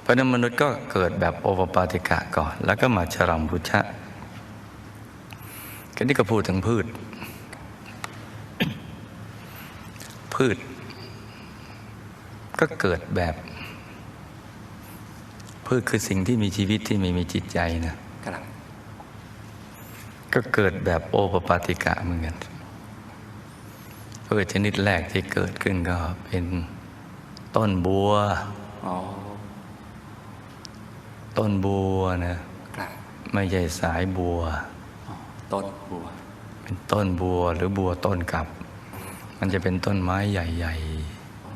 เพราะฉะนั้นมนุษย์ก็เกิดแบบโอปปาติกะก่อน แล้วก็มาชรัมพุชะกันนี้ก็พูดถึงพืช พืช ก็เกิดแบบ พืชคือสิ่งที่มีชีวิตที่ไม่มีจิตใจนะครับก็เกิดแบบโอปปาติกะเหมือนกันพืชชนิดแรกที่เกิดขึ้นก็เป็นต้นบัวอ๋อ ต้นบัวนะครับไม่ใช่สายบัวอ๋อต้นบัว เป็นต้นบัวหรือบัวต้นกับ มันจะเป็นต้นไม้ใหญ่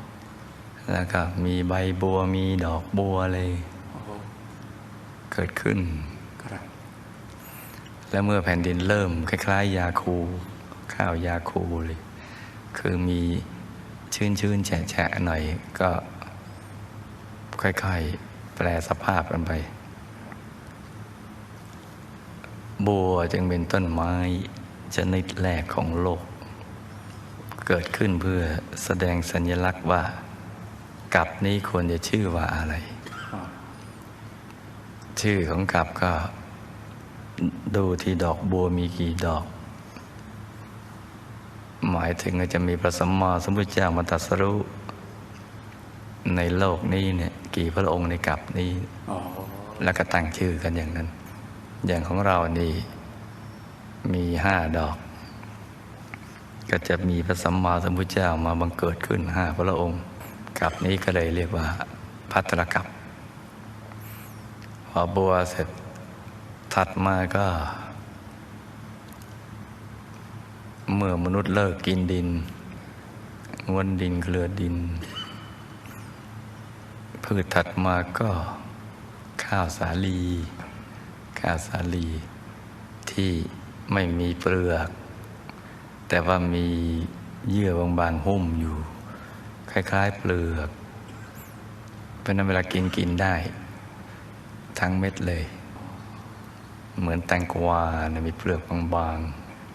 ๆ แล้วก็มีใบบัวมีดอกบัวเลยโอ้โหเกิดขึ้นครับแล้วเมื่อแผ่นดินเริ่ม คล้าย ๆ ยาคู ข้าวยาคูเลย คือมีชื้นๆแฉะๆหน่อยก็ค่อยๆ แปลสภาพกันไป บัวจึงเป็นต้นไม้ชนิดแรกของโลก เกิดขึ้นเพื่อแสดงสัญลักษณ์ว่ากับนี้ควรจะชื่อว่าอะไร ชื่อของกับก็ ดูที่ดอกบัวมีกี่ดอก หมายถึงจะมีพระสัมมาสัมพุทธเจ้ามาตรัสรู้ในโลกนี้เนี่ย กี่พระองค์ในกับนี้อ๋อแล้วก็ตั้งชื่อกันอย่างนั้น อย่างของเรานี่มีห้าดอก ก็จะมีพระสัมมาสัมพุทธเจ้ามาบังเกิดขึ้นห้าพระองค์กับนี้ก็เลยเรียกว่าพัตรกับพอบัวเสร็จถัดมาก็ เมื่อมนุษย์เลิกกินดินงวนดินเคลือดิน พืชถัดมาก็ข้าวสาลี ข้าวสาลี ที่ไม่มีเปลือก แต่ว่ามีเยื่อบางๆหุ้มอยู่ คล้าย ๆ เปลือก เพราะนั้นเวลากินกินได้ ทั้งเม็ดเลย เหมือนแตงกวานะมีเปลือกบาง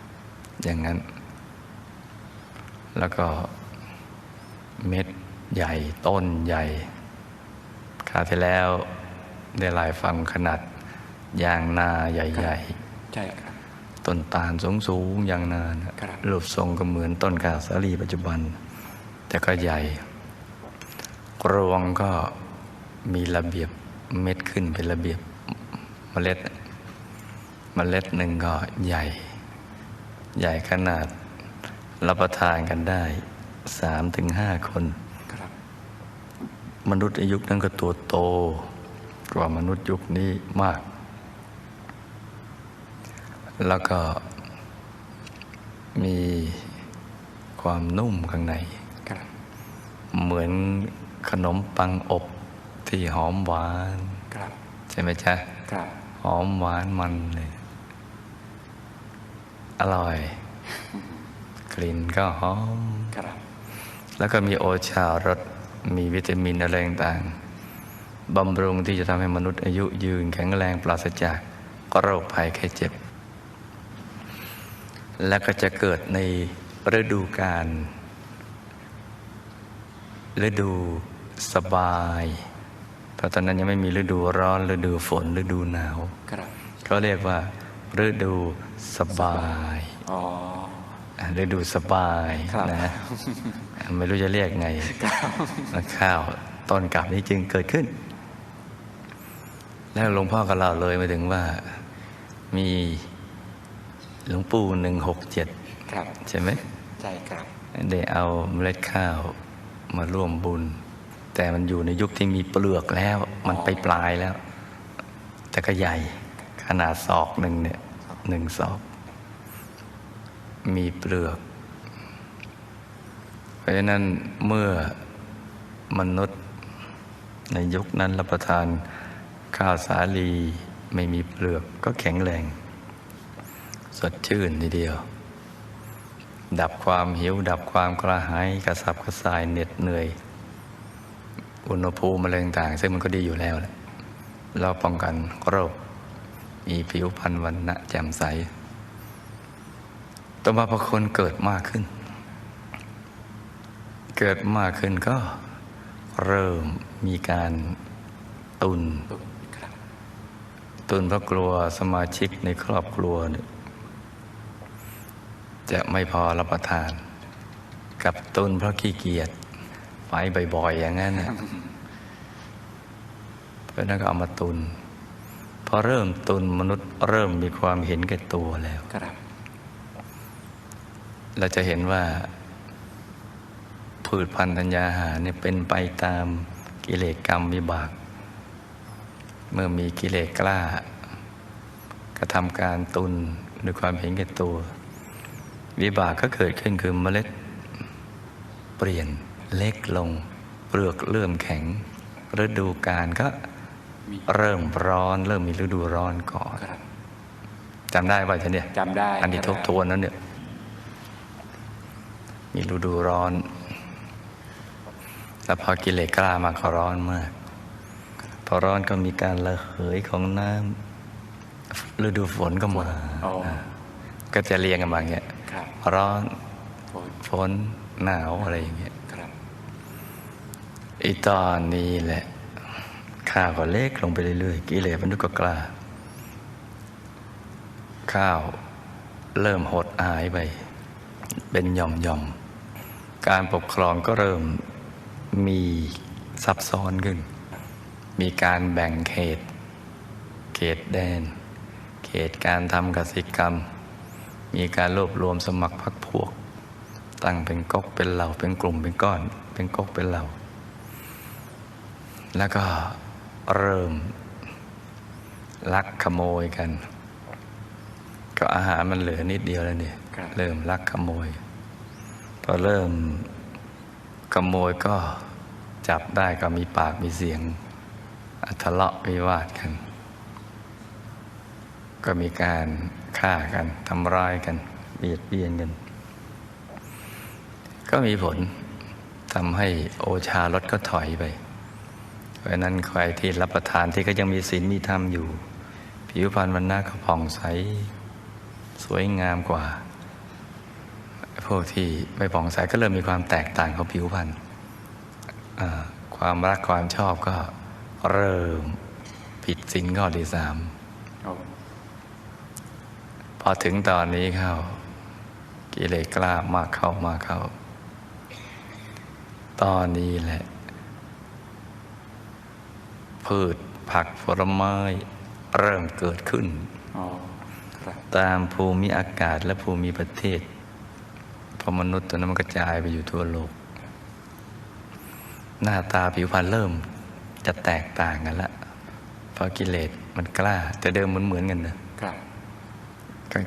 ๆ อย่างนั้น แล้วก็เม็ดใหญ่ต้นใหญ่าวที่แล้วได้ลายฟังขนาดยางนาใหญ่ใช่ครับๆต้นตาลสูงๆยางนานะครับรูปทรงก็เหมือนต้นข้าวสาลีปัจจุบัน แต่ก็ใหญ่กรวงก็มีระเบียบเม็ดขึ้นเป็นระเบียบเมล็ดเมล็ดหนึ่งก็ใหญ่ ใหญ่ขนาดรับประทานกันได้สามถึงห้าคนครับ มนุษย์ในยุคนั้นก็ตัวโตกว่ามนุษย์ยุคนี้มาก แล้วก็มีความนุ่มข้างในครับเหมือนขนมปังอบที่หอมหวานครับใช่ไหมจ๊ะครับหอมหวานมันเลย อร่อย กลิ่นก็หอมครับแล้วก็มีโอชารส มีวิตามินอะไรต่างๆบำรุงที่จะทำให้มนุษย์อายุยืนแข็งแรงปราศจากโรคภัยแค่เจ็บ แล้วก็จะเกิดในฤดูกาลฤดูสบายเพราะตอนนั้นยังไม่มีฤดูร้อนฤดูฝนฤดูหนาวครับเขาเรียกว่า ฤดูสบายอ๋ออะฤดูสบายครับนะ ไม่รู้จะเรียกไงแล้วข้าวต้นกลับนี้จึงเกิดขึ้น แล้วหลวงพ่อก็เล่าเลยมาถึงว่ามีหลวงปู่หนึ่งหกเจ็ดครับใช่ไหมใช่ครับ ได้เอาเมล็ดข้าวมาร่วมบุญ แต่มันอยู่ในยุคที่มีเปลือกแล้ว มันไปปลายแล้ว แต่ก็ใหญ่ขนาดศอกหนึ่งเนี่ยหนึ่งศอก มีเปลือกเพ ราะฉะนั้นเมื่อมนุษย์ในยุคนั้นรับประทานข้าวสาลีไม่มีเปลือกก็แข็งแรง สดชื่นทีเดียว ดับความหิว ดับความกระหายกระสับกระส่ายเหน็ดเหนื่อย อุณหภูมิอะไรต่างๆซึ่งมันก็ดีอยู่แล้วแหละเราป้องกันโรค มีผิวพรรณวันณะแจ่มใสต่อมาพอคนเกิดมากขึ้น เกิดมากขึ้นก็เริ่มมีการตุน ตุนครับตุนเพราะกลัวสมาชิกในครอบครัวเนี่ยจะไม่พอรับประทาน กับตุนเพราะขี้เกียจไปบ่อยๆ อย่างนั้นน่ะเพราะนั้นก็เอามาตุนพอเริ่มตุนมนุษย์เริ่มมีความเห็นแก่ตัวแล้วครับเราจะเห็นว่า พืชพันธุ์ธัญญาหารเนี่ยเป็นไปตามกิเลสกรรมวิบาก เมื่อมีกิเลสกล้ากระทำการตุนด้วยความเห็นแก่ตัว วิบากก็เกิดขึ้นคือเมล็ด เปลี่ยนเล็กลง เปลือกเริ่มแข็ง ฤดูกาลก็มีเริ่มร้อน เริ่มมีฤดูร้อนก่อนครับจำได้ป่ะท่านเนี่ยจำได้ อันนี้ทบทวนนั้นเนี่ย มีฤดูร้อน แล้วพอกิเลสกล้ามาก็ร้อนมาก พอร้อนก็มีการระเหยของน้ำฤดูฝนก็มาก็จะเรียงกันมาเงี้ยคดร้อนฝนหนาวอะไรอย่างเงี้ยอีตอนนี้แหละข้าวก็เล็กลงไปเรื่อยๆกิเลสมันนุก็กล้า ข้าวเริ่มหดหายไป เป็นหย่อมหย่อมๆการปกครองก็เริ่ม มีซับซ้อนขึ้น มีการแบ่งเขต เขตแดน เขตการทำกสิกรรม มีการรวบรวมสมัครพรรคพวก ตั้งเป็นก๊กเป็นเหล่าเป็นกลุ่มเป็นก้อน เป็นก๊กเป็นเหล่า แล้วก็เริ่มลักขโมยกัน ก็อาหารมันเหลือนิดเดียวแล้วเนี่ยครับเริ่มลักขโมย พอเริ่ม ขโมยก็จับได้ก็มีปากมีเสียงอะทะเลาะวิวาทกัน ก็มีการฆ่ากันทำร้ายกันเบียดเบียนกัน ก็มีผลทำให้โอชารสก็ถอยไปเพราะนั้นใครที่รับประทานที่ก็ยังมีศีลมีธรรมอยู่ ผิวพรรณวันหน้าก็ผ่องใส สวยงามกว่า พวกที่ไม่ผ่องใสก็เริ่มมีความแตกต่างของผิวพรรณอ่าความรักความชอบก็เริ่มผิดศีลข้อที่สามโอ้พอถึงตอนนี้เข้า กิเลสกล้ามากเข้ามากเข้า ตอนนี้แหละ พืชผักผลไม้เริ่มเกิดขึ้นโอ้ครับตามภูมิอากาศและภูมิประเทศ เพอมนุษย์ตัวนั้นมันกระจายไปอยู่ทั่วโลก หน้าตาผิวพรรณเริ่มจะแตกต่างกันละเพราะกิเลสมันกล้า แต่เดิมเหมือนเหมือนๆกันนะครับ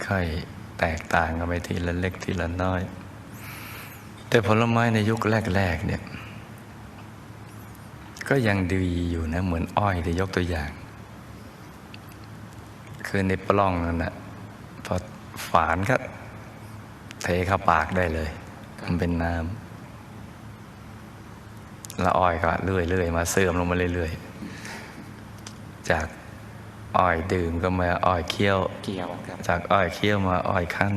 ค่อยๆแตกต่างกันไปทีละเล็กทีละน้อย แต่ผลไม้ในยุคแรกๆเนี่ย ก็ยังดีอยู่นะ เหมือนอ้อยที่ยกตัวอย่าง คือในปล้องนั่นนะพอฝานก็ เทเข้าปากได้เลย มันเป็นน้ำแล้วอ้อยก็เรื่อยๆมาเสื่อมลงมาเรื่อยๆ จากอ้อยดื่มก็มาอ้อยเคี้ยวเกี่ยวครับจากอ้อยเคี้ยวมาอ้อยคั้น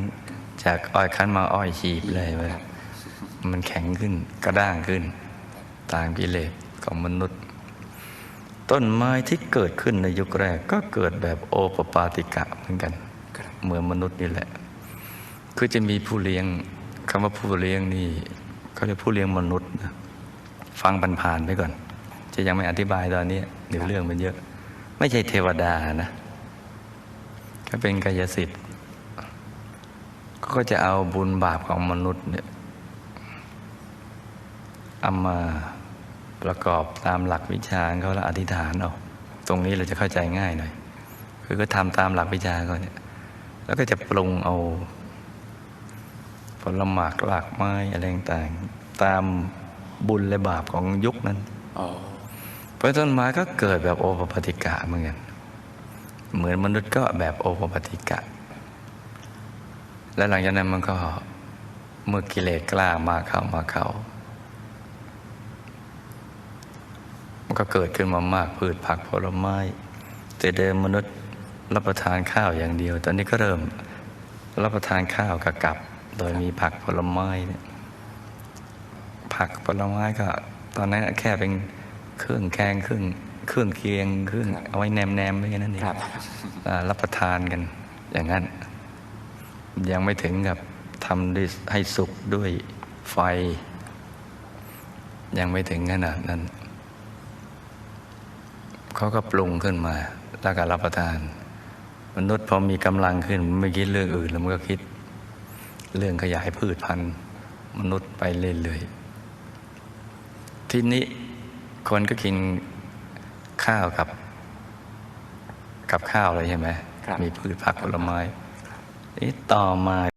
จากอ้อยคั้นมาอ้อยฉีบเลยเว้ยครับมันแข็งขึ้นกระด้างขึ้น ตามกิเลสของมนุษย์ ต้นไม้ที่เกิดขึ้นในยุคแรกก็เกิดแบบโอปปาติกะเหมือนกันครับเหมือนมนุษย์นี่แหละ คือจะมีผู้เลี้ยงคำว่าผู้เลี้ยงนี่เขาเรียกผู้เลี้ยงมนุษย์นะฟังผ่านๆไปก่อน จะยังไม่อธิบายตอนนี้เดี๋ยวเรื่องมันเยอะ ไม่ใช่เทวดานะก็เป็นกายสิทธิ์ก็จะเอาบุญบาปของมนุษย์เนี่ยเอามาประกอบตามหลักวิชาเขาแล้วอธิษฐานเอาตรงนี้เราจะเข้าใจง่ายหน่อย คือก็ทำตามหลักวิชาเขาเนี่ย แล้วก็จะปรุงเอา ผลหมากหลากไม้อะไรต่างๆตามบุญและบาปของยุคนั้นโอ้เพราะต้นไม้ก็เกิดแบบโอปปาติกะเหมือนกันเหมือนมนุษย์ก็แบบโอปปาติกะ และหลังจากนั้นมันก็เมื่อกิเลสกล้ามาเข้ามาเข้า มันก็เกิดขึ้นมามากพืชผักผลไม้ แต่เดิมมนุษย์รับประทานข้าวอย่างเดียว ตอนนี้ก็เริ่มรับประทานข้าวกับกับ โดยมีผักผลไม้เนี่ยผักผลไม้ก็ ตอนนั้นแค่เป็นเครื่องแกงเครื่องเครื่องเคียงเครื่องครับเอาไว้แนมแนมๆไว้แค่นั้นเองครับอ่ารับประทานกันอย่างนั้น ยังไม่ถึงกับทำด้วยให้สุกด้วยไฟ ยังไม่ถึงขนาดนั้นเขาก็ปรุงขึ้นมาแล้วก็รับประทาน มนุษย์พอมีกำลังขึ้นมันไม่คิดเรื่องอื่นแล้วมันก็คิด เรื่องขยายพืชพันธุ์มนุษย์ไปเรื่อยๆ ทีนี้คนก็กินข้าวกับ กับข้าวเลยใช่ไหมครับมีพืชผักผลไม้นี่ต่อมา